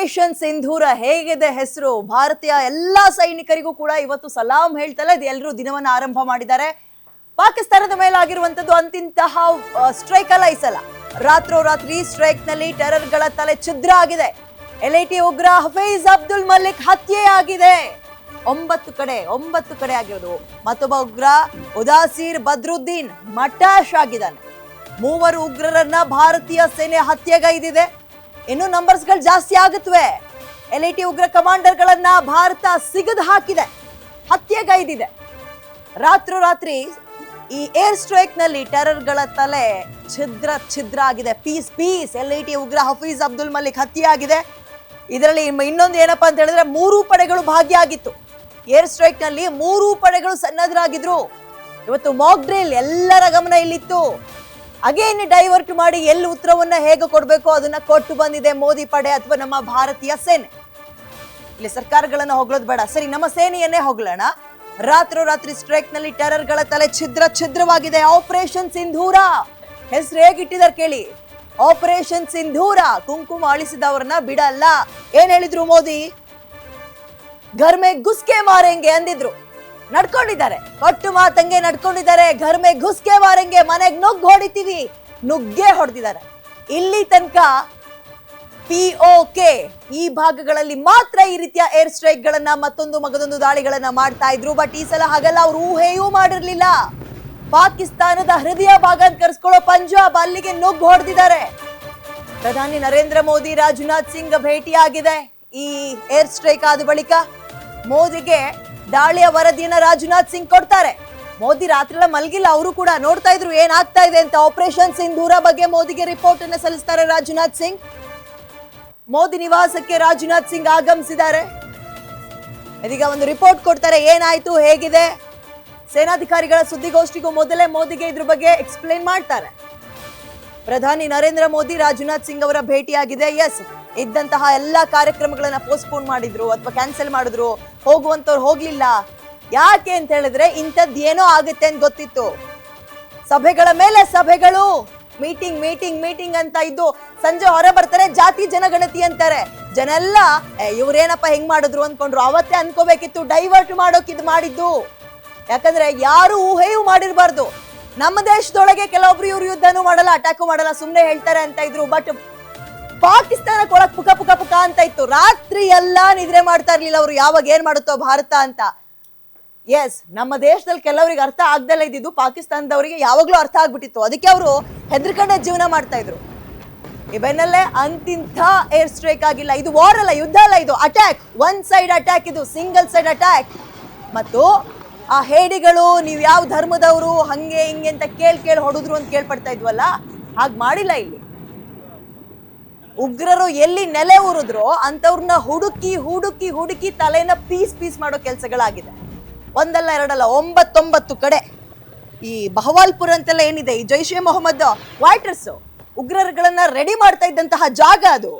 Operation ಸಿಂಧೂರ ಹೇಗಿದೆ ಹೆಸರು? ಭಾರತೀಯ ಎಲ್ಲ ಸೈನಿಕರಿಗೂ ಕೂಡ ಇವತ್ತು ಸಲಾಂ ಹೇಳ್ತಲ್ಲ, ಇದು ಎಲ್ಲರೂ ದಿನವನ್ನ ಆರಂಭ ಮಾಡಿದ್ದಾರೆ. ಪಾಕಿಸ್ತಾನದ ಮೇಲಾಗಿರುವಂತದ್ದು ಅಂತಿಂತಹ ಸ್ಟ್ರೈಕ್ ಅಲ್ಲ ಈ ಸಲ. ರಾತ್ರೋರಾತ್ರಿ ಸ್ಟ್ರೈಕ್ನಲ್ಲಿ ಟೆರರ್ಗಳ ತಲೆ ಛಿದ್ರ ಆಗಿದೆ. ಎಲ್ಐಟಿ ಉಗ್ರ ಹಫೀಜ್ ಅಬ್ದುಲ್ ಮಲ್ಲಿಕ್ ಹತ್ಯೆ ಆಗಿದೆ ಒಂಬತ್ತು ಕಡೆ ಒಂಬತ್ತು ಕಡೆ ಆಗಿರೋದು. ಮತ್ತೊಬ್ಬ ಉಗ್ರ ಉದಾಸೀರ್ ಬದ್ರುದ್ದೀನ್ ಮಟಾಶ್ ಆಗಿದ್ದಾನೆ. ಮೂವರು ಉಗ್ರರನ್ನ ಭಾರತೀಯ ಸೇನೆ ಹತ್ಯೆಗೈದಿದೆ. ಇನ್ನು ನಂಬರ್ಸ್ಗಳು ಜಾಸ್ತಿ ಆಗುತ್ತವೆ. ಎಲ್ ಐ ಟಿ ಉಗ್ರ ಕಮಾಂಡರ್ ಗಳನ್ನ ಭಾರತ ಸಿಗದು ಹಾಕಿದೆ. ಹತ್ಯೆಗೈದಿದೆ. ರಾತ್ರೋರಾತ್ರಿ ಈ ಏರ್ ಸ್ಟ್ರೈಕ್ನಲ್ಲಿ ಟೆರರ್ಗಳ ತಲೆ ಛಿದ್ರ ಛಿದ್ರ ಆಗಿದೆ. Piece piece L I T ಉಗ್ರ ಹಫೀಜ್ ಅಬ್ದುಲ್ ಮಲಿಕ್ ಹತ್ಯೆ ಆಗಿದೆ ಇದರಲ್ಲಿ ಇನ್ನು- ಇನ್ನೊಂದು ಏನಪ್ಪಾ ಅಂತ ಹೇಳಿದ್ರೆ ಮೂರು ಪಡೆಗಳು ಭಾಗಿಯಾಗಿತ್ತು. ಏರ್ ಸ್ಟ್ರೈಕ್ನಲ್ಲಿ ಮೂರು ಪಡೆಗಳು ಸನ್ನದ್ಧರಾಗಿದ್ರು ಇವತ್ತು ಮಾಕ್ ಡ್ರಿಲ್ ಎಲ್ಲರ ಗಮನ ಇಲ್ಲಿತ್ತು. ಅಗೇನ್ ಡೈವರ್ಟ್ ಮಾಡಿ ಎಲ್ಲಿ ಉತ್ತರವನ್ನ ಹೇಗೆ ಕೊಡಬೇಕು ಅದನ್ನ ಕೊಟ್ಟು ಬಂದಿದೆ ಮೋದಿ ಪಡೆ ಅಥವಾ ನಮ್ಮ ಭಾರತೀಯ ಸೇನೆ. ಇಲ್ಲಿ ಸರ್ಕಾರಗಳನ್ನ ಹೊಗಳೋದು ಬೇಡ. ಸರಿ, ನಮ್ಮ ಸೇನೆಯನ್ನೇ ಹೊಗಳೋಣ. ರಾತ್ರೋರಾತ್ರಿ ಸ್ಟ್ರೈಕ್ನಲ್ಲಿ ಟೆರರ್ಗಳ ತಲೆ ಛಿದ್ರ ಛಿದ್ರವಾಗಿದೆ. ಆಪರೇಷನ್ ಸಿಂಧೂರ ಹೆಸರು ಹೇಗಿಟ್ಟಿದಾರೆ ಕೇಳಿ? ಆಪರೇಷನ್ ಸಿಂಧೂರ ಕುಂಕುಮ ಅಳಿಸಿದವರನ್ನ ಬಿಡಲ್ಲ. ಏನ್ ಹೇಳಿದ್ರು ಮೋದಿ? ಘರ್ ಮೇ ಗುಸ್ಕೆ ಮಾರೆಂಗೆ ಅಂದಿದ್ರು. ನಡ್ಕೊಂಡಿದ್ದಾರೆ. ಒಟ್ಟು ಮಾತಂಗೆ ನಡ್ಕೊಂಡಿದ್ದಾರೆ. ಘರ್ ಮೇ ವಾರಂಗೆ ಮನೆಗೆ ನುಗ್ಗ್ ಹೊಡಿತೀವಿ. ನುಗ್ಗೆ ಹೊಡೆದಿದ್ದಾರೆ. ಇಲ್ಲಿ ತನಕ ಪಿ ಕೆ ಈ ಭಾಗಗಳಲ್ಲಿ ಮಾತ್ರ ಈ ರೀತಿಯ ಏರ್ ಸ್ಟ್ರೈಕ್ ಗಳನ್ನ ಮತ್ತೊಂದು ಮಗದೊಂದು ದಾಳಿಗಳನ್ನ ಮಾಡ್ತಾ ಇದ್ರು. ಬಟ್ ಈ ಸಲ ಹಾಗಲ್ಲ. ಅವ್ರು ಊಹೆಯೂ ಮಾಡಿರ್ಲಿಲ್ಲ. ಪಾಕಿಸ್ತಾನದ ಹೃದಯ ಭಾಗ ಅಂತ ಕರೆಸ್ಕೊಳ್ಳೋ ಪಂಜಾಬ್ ಅಲ್ಲಿಗೆ ನುಗ್ಗ್ ಹೊಡೆದಿದ್ದಾರೆ. ಪ್ರಧಾನಿ ನರೇಂದ್ರ ಮೋದಿ, ರಾಜನಾಥ್ ಸಿಂಗ್ ಭೇಟಿಯಾಗಿದೆ. ಈ ಏರ್ ಸ್ಟ್ರೈಕ್ ಆದ ಬಳಿಕ ಮೋದಿಗೆ ದಾಳಿಯ ವರದಿಯನ್ನ ರಾಜನಾಥ್ ಸಿಂಗ್ ಕೊಡ್ತಾರೆ. ಮೋದಿ ರಾತ್ರಿ ಮಲಗಿಲ್ಲ, ಅವರು ಕೂಡ ನೋಡ್ತಾ ಇದ್ರು ಏನಾಗ್ತಾ ಇದೆ ಅಂತ ಆಪರೇಷನ್ ಸಿಂಧೂರ ಬಗ್ಗೆ ಮೋದಿಗೆ ರಿಪೋರ್ಟ್ ಅನ್ನ ಸಲ್ಲಿಸ್ತಾರೆ ರಾಜನಾಥ್ ಸಿಂಗ್. ಮೋದಿ ನಿವಾಸಕ್ಕೆ ರಾಜನಾಥ್ ಸಿಂಗ್ ಆಗಮಿಸಿದ್ದಾರೆ. ಇದೀಗ ಒಂದು ರಿಪೋರ್ಟ್ ಕೊಡ್ತಾರೆ, ಏನಾಯ್ತು, ಹೇಗಿದೆ? ಸೇನಾಧಿಕಾರಿಗಳ ಸುದ್ದಿಗೋಷ್ಠಿಗೂ ಮೊದಲೇ ಮೋದಿಗೆ ಇದ್ರ ಬಗ್ಗೆ ಎಕ್ಸ್ಪ್ಲೇನ್ ಮಾಡ್ತಾರೆ. ಪ್ರಧಾನಿ ನರೇಂದ್ರ ಮೋದಿ ರಾಜನಾಥ್ ಸಿಂಗ್ ಅವರ ಭೇಟಿಯಾಗಿದೆ. ಎಸ್ ಇದ್ದಂತಹ ಎಲ್ಲಾ ಕಾರ್ಯಕ್ರಮಗಳನ್ನ ಪೋಸ್ಟ್ಪೋನ್ ಮಾಡಿದ್ರು ಅಥವಾ ಕ್ಯಾನ್ಸಲ್ ಮಾಡಿದ್ರು ಹೋಗುವಂತವ್ರು ಹೋಗ್ಲಿಲ್ಲ. ಯಾಕೆ ಅಂತ ಹೇಳಿದ್ರೆ ಇಂಥದ್ದು ಏನೋ ಆಗುತ್ತೆ ಅಂತ ಗೊತ್ತಿತ್ತು. ಸಭೆಗಳ ಮೇಲೆ ಸಭೆಗಳು. ಮೀಟಿಂಗ್ ಮೀಟಿಂಗ್ ಮೀಟಿಂಗ್ ಅಂತ ಇದ್ದು ಸಂಜೆ ಹೊರ ಬರ್ತಾರೆ ಜಾತಿ ಜನಗಣತಿ ಅಂತಾರೆ. ಜನ ಎಲ್ಲ "ಏ, ಇವ್ರೇನಪ್ಪ ಹೆಂಗ್ ಮಾಡಿದ್ರು? ಅನ್ಕೊಂಡ್ರು ಅವತ್ತೇ ಅನ್ಕೋಬೇಕಿತ್ತು ಡೈವರ್ಟ್ ಮಾಡೋಕೆ ಇದು ಮಾಡಿದ್ದು. ಯಾಕಂದ್ರೆ ಯಾರು ಊಹೆಯೂ ಮಾಡಿರ್ಬಾರ್ದು. ನಮ್ಮ ದೇಶದೊಳಗೆ ಕೆಲವೊಬ್ರು ಇವ್ರು ಯುದ್ಧನೂ ಮಾಡಲ್ಲ ಅಟ್ಯಾಕು ಮಾಡಲ್ಲ ಸುಮ್ನೆ ಹೇಳ್ತಾರೆ ಅಂತ ಇದ್ರು. ಬಟ್ ಪಾಕಿಸ್ತಾನಕ್ಕೆ ಒಳಗ್ ಪುಕ ಪುಕ ಪುಕ ಅಂತ ಇತ್ತು. ರಾತ್ರಿ ಎಲ್ಲಾ ನಿದ್ರೆ ಮಾಡ್ತಾ ಇರ್ಲಿಲ್ಲ ಅವರು ಯಾವಾಗ ಏನ್ ಮಾಡುತ್ತೋ ಭಾರತ ಅಂತ. ಎಸ್ ನಮ್ಮ ದೇಶದಲ್ಲಿ ಕೆಲವರಿಗೆ ಅರ್ಥ ಆಗ್ದಲ್ಲ ಇದ್ದಿದ್ದು ಪಾಕಿಸ್ತಾನದವರಿಗೆ ಯಾವಾಗ್ಲೂ ಅರ್ಥ ಆಗ್ಬಿಟ್ಟಿತ್ತು. ಅದಕ್ಕೆ ಅವರು ಹೆದರ್ಕೊಂಡೆ ಜೀವನ ಮಾಡ್ತಾ ಇದ್ರು. ಈ ಬೆನ್ನಲ್ಲೇ ಅಂತಿಂಥ ಏರ್ ಸ್ಟ್ರೈಕ್ ಆಗಿಲ್ಲ. ಇದು ವಾರ್ ಅಲ್ಲ, ಯುದ್ಧ ಅಲ್ಲ ಇದು. ಅಟ್ಯಾಕ್ ಒನ್ ಸೈಡ್ ಅಟ್ಯಾಕ್ ಇದು ಸಿಂಗಲ್ ಸೈಡ್ ಅಟ್ಯಾಕ್ ಮತ್ತು ಆ ಹೇಡಿಗಳು, ನೀವು ಯಾವ ಧರ್ಮದವರು, ಹಂಗೆ ಹಿಂಗೆ ಅಂತ ಕೇಳಿ ಕೇಳಿ ಹೊಡೆದ್ರು ಅಂತ ಕೇಳ್ಪಡ್ತಾ ಇದ್ವಲ್ಲ? ಹಾಗೆ ಮಾಡಿಲ್ಲ ಇಲ್ಲಿ. ಉಗ್ರರು ಎಲ್ಲಿ ನೆಲೆ ಉರಿದ್ರು ಅಂಥವ್ರನ್ನ ಹುಡುಕಿ ಹುಡುಕಿ ಹುಡುಕಿ ತಲೆನ ಪೀಸ್ ಪೀಸ್ ಮಾಡೋ ಕೆಲಸಗಳಾಗಿದೆ. ಒಂದಲ್ಲ ಎರಡಲ್ಲ, ಒಂಬತ್ತೊಂಬತ್ತು ಕಡೆ. ಈ ಬಹವಾಲ್ಪುರ ಅಂತೆಲ್ಲ ಏನಿದೆ? ಈ ಜೈಷ್ ಮೊಹಮ್ಮದ್ ವಾಯ್ಟರ್ಸ್ ಉಗ್ರರುಗಳನ್ನ ರೆಡಿ ಮಾಡ್ತಾ ಇದ್ದಂತಹ ಜಾಗ ಅದು.